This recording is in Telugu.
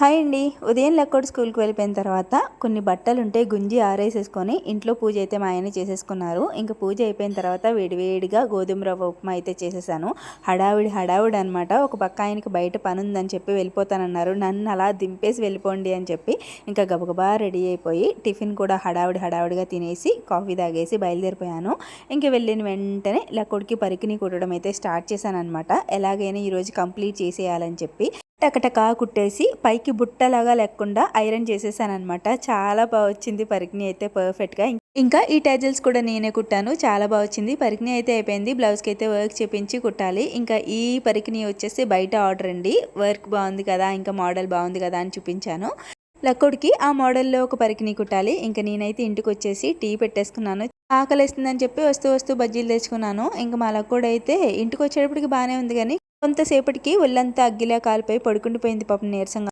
హాయ్ అండి. ఉదయం లెక్కోడు స్కూల్కి వెళ్ళిపోయిన తర్వాత కొన్ని బట్టలు ఉంటే గుంజి ఆరేసేసుకొని ఇంట్లో పూజ అయితే మా ఆయన చేసేసుకున్నారు. ఇంకా పూజ అయిపోయిన తర్వాత వేడివేడిగా గోధుమ రవ్వ ఉప్మా అయితే చేసేసాను. హడావిడి హడావిడి అనమాట ఒక పక్క ఆయనకి బయట పని ఉందని చెప్పి వెళ్ళిపోతానన్నారు. నన్ను అలా దింపేసి వెళ్ళిపోండి అని చెప్పి ఇంకా గబగబా రెడీ అయిపోయి టిఫిన్ కూడా హడావిడి హడావిడిగా తినేసి కాఫీ తాగేసి బయలుదేరిపోయాను. ఇంకా వెళ్ళిన వెంటనే లక్కోడికి పరికిని కుట్టడం అయితే స్టార్ట్ చేశాను అనమాట ఎలాగైనా ఈరోజు కంప్లీట్ చేసేయాలని చెప్పి టకటకా కుట్టేసి పైకి బుట్టలాగా లేకుండా ఐరన్ చేసేసానమాట చాలా బాగా వచ్చింది పరికిని అయితే పర్ఫెక్ట్గా. ఇంకా ఈ టైజల్స్ కూడా నేనే కుట్టాను. చాలా బాగా వచ్చింది పరికిని అయితే అయిపోయింది. బ్లౌజ్కి అయితే వర్క్ చేపించి కుట్టాలి. ఇంకా ఈ పరికిని వచ్చేసి బయట ఆర్డర్ అండి. వర్క్ బాగుంది కదా ఇంకా మోడల్ బాగుంది కదా అని చూపించాను. లక్కుడికి ఆ మోడల్లో ఒక పరికిని కుట్టాలి. ఇంకా నేనైతే ఇంటికి వచ్చేసి టీ పెట్టేసుకున్నాను. ఆకలిస్తుందని చెప్పి వస్తూ వస్తూ బజ్జీలు తెచ్చుకున్నాను. ఇంకా మా లక్కోడు అయితే ఇంటికి వచ్చేటప్పటికి బాగానే ఉంది కానీ కొంతసేపటికి ఒళ్ళంతా అగ్గిలా కాలిపోయి పడుకుండిపోయింది పాపం నీరసంగా.